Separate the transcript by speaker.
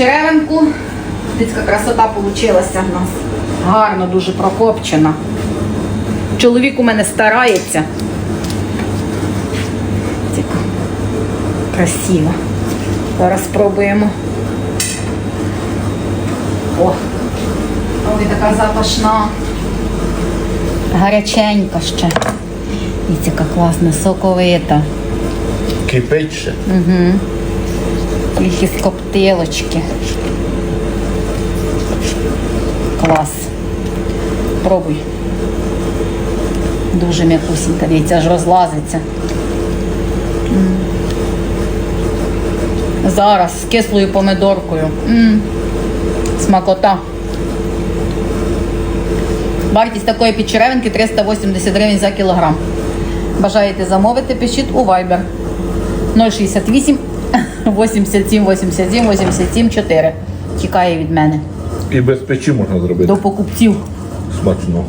Speaker 1: черевинку. Дицька красота вийшла в нас. Гарно, дуже прокопчена. Чоловік у мене старається. Тільки красиво. Зараз спробуємо. О, ой, така запашна. Гаряченька ще. І яка класна, соковита.
Speaker 2: Кипить ще.
Speaker 1: Тільки з коптилочки. Клас. Пробуй. Дуже м'якусінька, дивіться, аж розлазиться. Зараз з кислою помидоркою. М. Смакота. Вартість такої підчеревинки 380 гривень за кілограм. Бажаєте замовити, пишіть у Viber 068 87 87 87 4. Тікає від мене.
Speaker 2: І без печі можна зробити.
Speaker 1: До покупців.
Speaker 2: Смачно.